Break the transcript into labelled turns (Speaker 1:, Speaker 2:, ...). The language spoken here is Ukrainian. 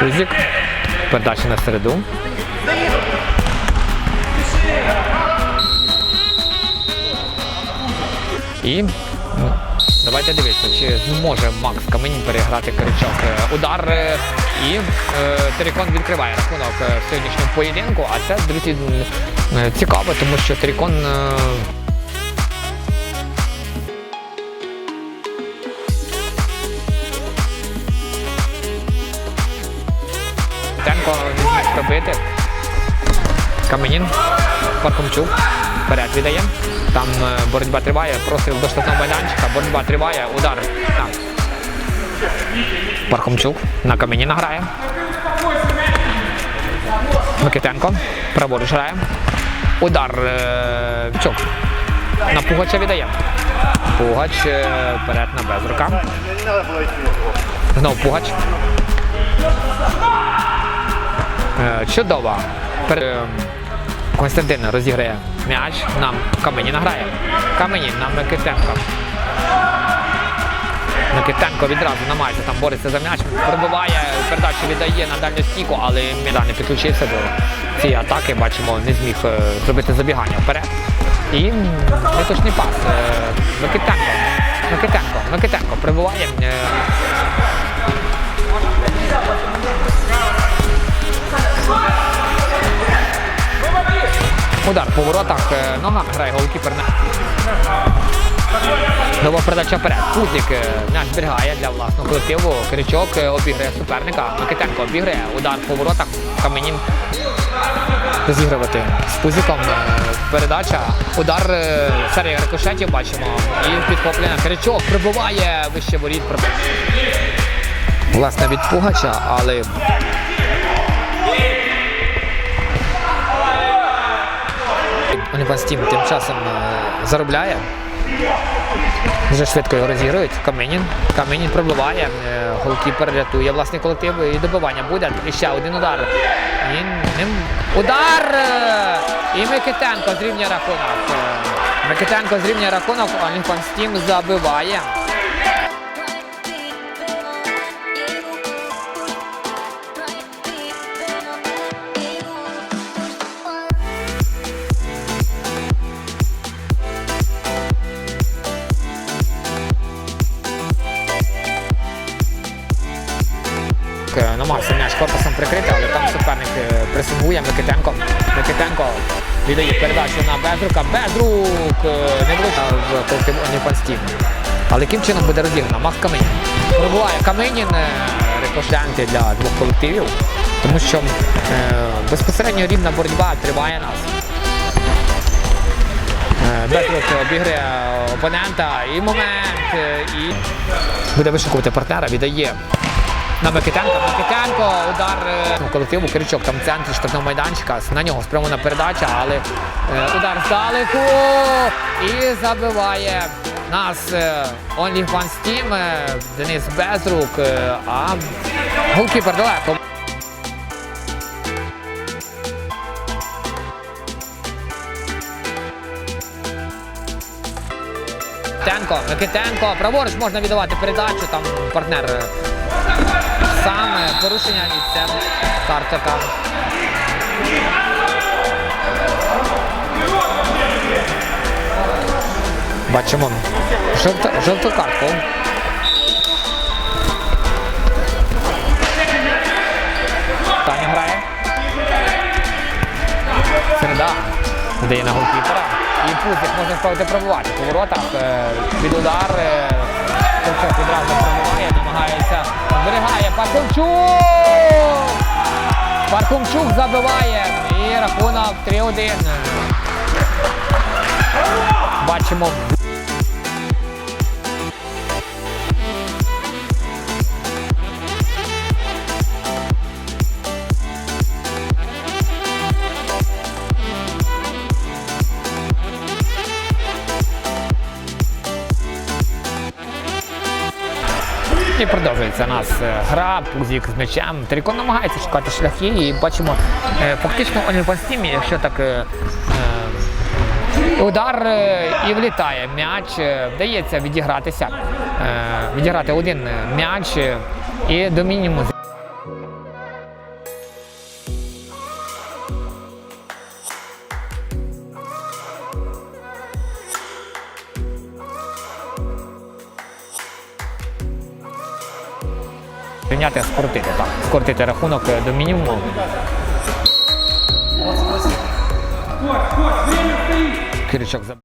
Speaker 1: Кузік. Передача на середу. І ну, давайте дивитися, чи зможе Макс Каменін переграти Киричок. Е, Удар і е, Терікон відкриває рахунок е, в сьогоднішньому поєдинку. А це, друзі, цікаво, тому що Терікон. е, Тенко зміг пробити. Каменін. Пархомчук. Вперед віддає. Там боротьба триває. Просив до штатного майданчика. Боротьба триває. Удар. Там. Пархомчук. На Каменіна грає. Микитенко. Праворуч грає. Удар. е, Чук. На Пугача віддає. Пугач вперед на Безрука. Знов Пугач. Е, Чудово. Е, Константин розіграє м'яч. Нам Каменін грає. Каменін на Микитенко. Микитенко відразу намагається там бореться за м'яч. Пробиває, передачу віддає на дальню стійку, але Мідан не підключився до цієї атаки. Бачимо, не зміг е, зробити забігання вперед. І м, неточний пас. Е, Микитенко. Микитенко. Микитенко прибуває. Удар по воротах. е, Ногами грає голкіпер. Нова передача вперед. Кузик е, м'яч зберігає для власного колективу. Киричок е, обіграє суперника. Микитенко обіграє. Удар по воротах. Каменін розігрувати з Пузиком. е, Передача. Удар серія рикошетів бачимо. І підхоплення. Киричок прибуває вище воріт. Власне від Пугача, але Стім тим часом е, заробляє. Дуже швидко його розігрують. Каменін. Каменін пробиває. е, Голкіпер рятує власний колектив і добивання буде. І ще один удар. І ним... Удар! е, І Микитенко зрівнює рахунок. Микитенко зрівнює рахунок, Олімпан Стім забиває. Намагався м'яч корпусом прикрити, але там суперник е, пресингує Микитенко. Микитенко віддає передачу на Безрука. Безрук е, не влучив в Олімпанстім. Але яким чином буде розіграна? Макс Каменін. Пробуває Каменін е, рикошенти для двох колективів, тому що е, безпосередньо рівна боротьба триває нас. Е, Безрук обіграє опонента і момент, е, і буде вишукувати партнера, віддає на Микитенка. Микитенко, удар е, колективу Киричок там в центрі штрафного майданчика. На нього спрямована передача, але е, удар здалеку і забиває нас Team, е, Денис Безрук, а голкіпер далеко. Микитенко, Микитенко, праворуч можна віддавати передачу, там партнер саме порушення місця Картика. Бачимо жовту, картку. Таня грає. Середа. Дає на голкіпера. І Пузик можна ставити пробувати по воротах. Е, Під удар. е, Ковчук відразу пробиває, намагається. Зберігає Пархомчук! Пархомчук забиває. І рахунок 3-1. Бачимо. І продовжується у нас е, гра, Пузік з м'ячем. Терікон намагається шукати шляхи і бачимо е, фактично у Нільпанстімі, якщо так е, удар і влітає м'яч, вдається відігратися, відіграти один м'яч і до мінімуму Прийняти скоротити, так. Скоротити рахунок е, до мінімуму. Киричок забив.